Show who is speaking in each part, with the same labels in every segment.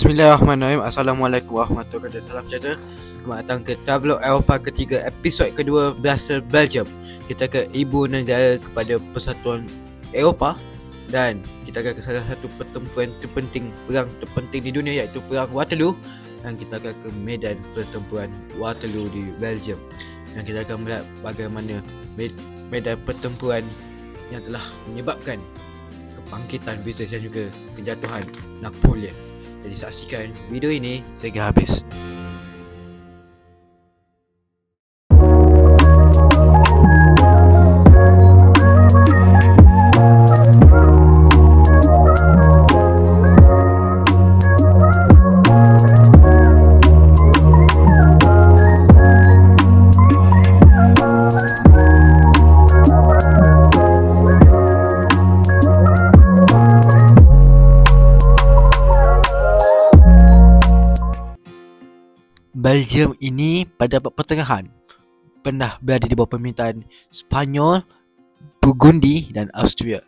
Speaker 1: Bismillahirrahmanirrahim. Assalamualaikum warahmatullahi wabarakatuh. Selamat datang ke Tablo Eropah ketiga Episod kedua Bahasa Belgium. Kita ke ibu negara kepada Persatuan Eropah Dan kita akan ke salah satu pertempuran terpenting Perang terpenting di dunia iaitu Perang Waterloo. Dan kita akan ke medan pertempuran Waterloo di Belgium. Dan kita akan melihat bagaimana medan pertempuran Yang telah menyebabkan kebangkitan British dan juga kejatuhan Napoleon jadi saksikan video ini sehingga habis. Belgium ini pada abad pertengahan pernah berada di bawah pemerintahan Spanyol, Burgundy dan Austria.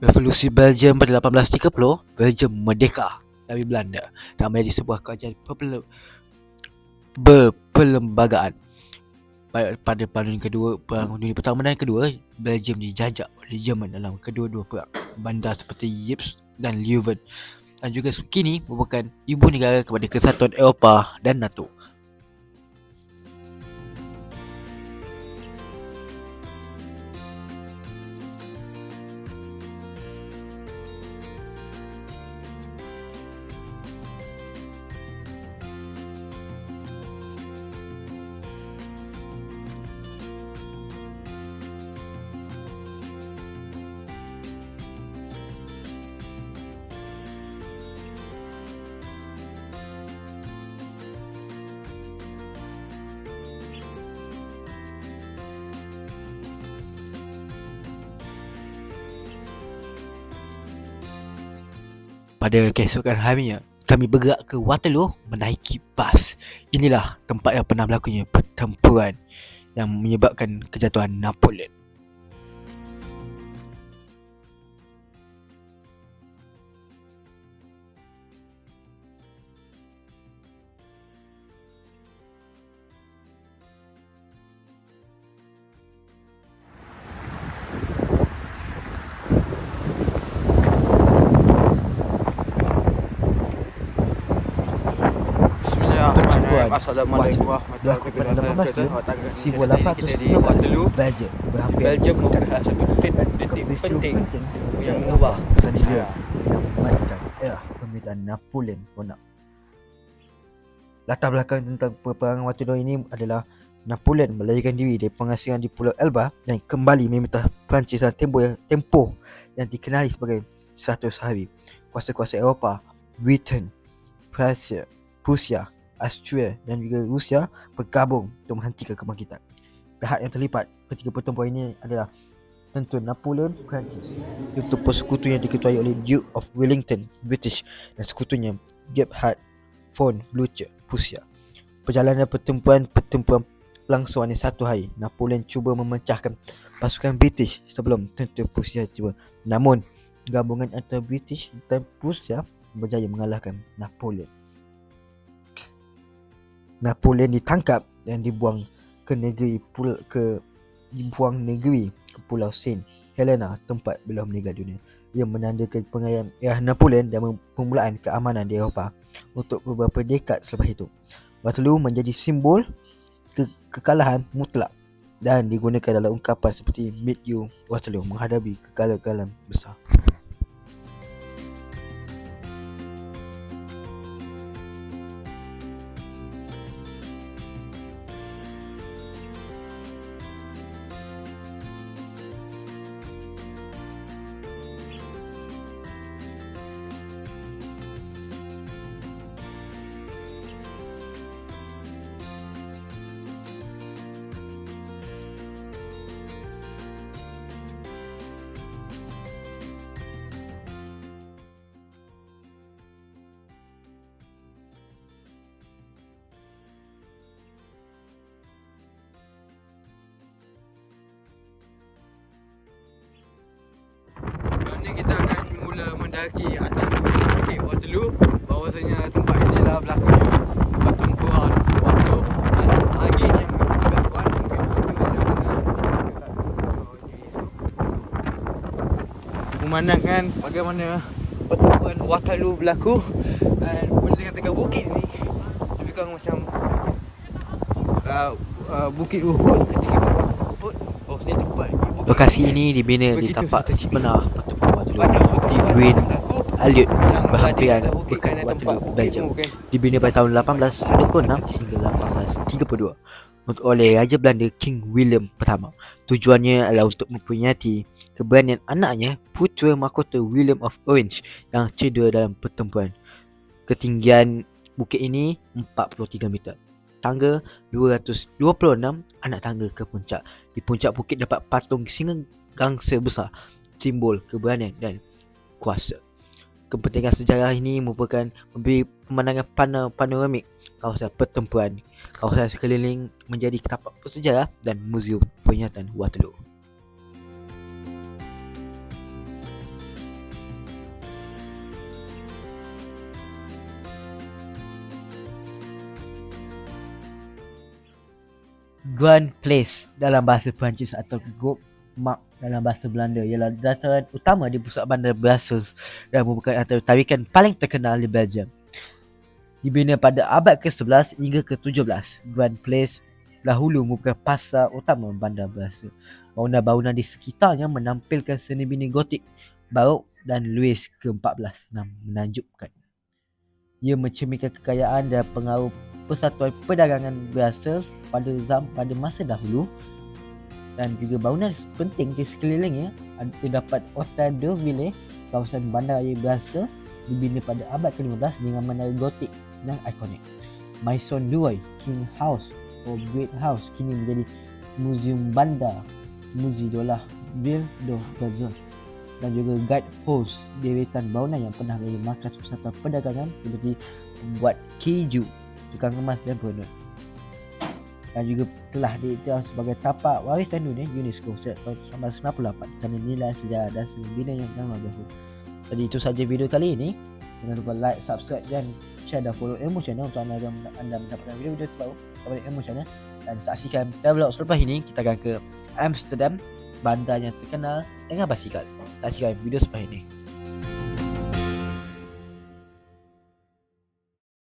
Speaker 1: Revolusi Belgium pada 1830, Belgium merdeka dari Belanda dan menjadi sebuah kerajaan berperlembagaan. Pada perang dunia kedua, perang dunia pertama dan kedua, Belgium dijajah oleh Jerman dalam kedua-dua perang. Bandar seperti Ypres dan Leuven dan juga kini merupakan ibu negara kepada Kesatuan Eropah dan NATO. Pada keesokan harinya, kami bergerak ke Waterloo menaiki bas. Inilah tempat yang pernah berlakunya pertempuran yang menyebabkan kejatuhan Napoleon. Assalamualaikum. Warahmatullahi wabarakatuh.
Speaker 2: Sibu 800 Belgium. Berhampir
Speaker 1: Belgium merupakan satu titik titik penting. yang mengubah
Speaker 2: sejarah yang memainkan era pemerintahan Napoleon Bonaparte. Latar belakang tentang peperangan Waterloo ini adalah Napoleon melarikan diri dari pengasingan di Pulau Elba dan kembali meminta Perancis dan tempoh yang, tempoh yang dikenali sebagai 100 hari. Kuasa-kuasa Eropah, Britain, Prussia, Prussia Austria dan juga Rusia bergabung untuk menghentikan kebangkitan. Pihak yang terlibat ketika pertempuran ini adalah tentu Napoleon Perancis untuk persekutu yang diketuai oleh Duke of Wellington British dan sekutunya Gebhard von Blücher Prussia. Perjalanan pertempuran pertempuran langsung hanya satu hari. Napoleon cuba memecahkan pasukan British sebelum tentu Prussia tiba. Namun gabungan antara British dan Prussia berjaya mengalahkan Napoleon. Napoleon ditangkap dan dibuang ke negeri pul ke dibuang negeri ke Pulau Saint Helena tempat beliau meninggal dunia yang menandakan pengayaan era Napoleon dan permulaan keamanan di Eropah untuk beberapa dekad selepas itu. Waterloo menjadi simbol ke kekalahan mutlak dan digunakan dalam ungkapan seperti Meet You Waterloo menghadapi kegagalan besar.
Speaker 1: ni kita akan mula mendaki atas Bukit Waterloo. Bahawasanya tempat ini adalah berlaku pertempuran waktu dan lagi yang juga kuat mungkin ada ada memandangkan bagaimana pertempuran Waterloo berlaku dan boleh dikatakan bukit ni lebih kurang macam uh, uh, bukit Uhud oh,
Speaker 2: Lokasi ini dibina di tapak sebenar di Green Aliot berhampiran dekat Waterloo, Belgium. Dibina pada tahun 1826 hingga 1832 untuk oleh Raja Belanda King William pertama. Tujuannya adalah untuk memperingati keberanian anaknya putera mahkota William of Orange yang cedera dalam pertempuran. Ketinggian bukit ini 43 meter. Tangga 226 anak tangga ke puncak. Di puncak bukit dapat patung singa gangsa besar, simbol keberanian dan kuasa. Kepentingan sejarah ini merupakan memberi pemandangan pana panoramik kawasan pertempuran. Kawasan sekeliling menjadi tapak bersejarah dan muzium peringatan Waterloo. Grand Place dalam bahasa Perancis atau Gop Mark dalam bahasa Belanda ialah dataran utama di pusat bandar Brussels dan merupakan antara tarikan paling terkenal di Belgium. Dibina pada abad ke-11 hingga ke-17, Grand Place dahulu merupakan pasar utama bandar Brussels. Bangunan-bangunan di sekitarnya menampilkan seni bina gotik, barok dan Louis ke-14 yang menakjubkan. Ia mencerminkan kekayaan dan pengaruh persatuan perdagangan Brussels pada zam pada masa dahulu dan juga bangunan penting di sekelilingnya terdapat Hotel de Ville kawasan bandaraya Brussels dibina pada abad ke-15 dengan menara gotik dan ikonik. Maison Duoy King House atau Great House kini menjadi muzium bandar Musée Ville de Brussels dan juga Guide House deretan bangunan yang pernah menjadi markas persatuan perdagangan seperti pembuat keju, tukang emas dan produk dan juga telah diiktiraf sebagai tapak warisan dunia UNESCO sejak tahun 1998 kerana nilai sejarah dan seni bina yang luar biasa. Jadi itu saja video kali ini. Jangan lupa like, subscribe dan share dan follow Ilmu Channel untuk anda, anda mendapatkan video-video terbaru daripada Ilmu Channel dan saksikan travelog selepas ini kita akan ke Amsterdam bandar yang terkenal dengan basikal. Saksikan video selepas ini.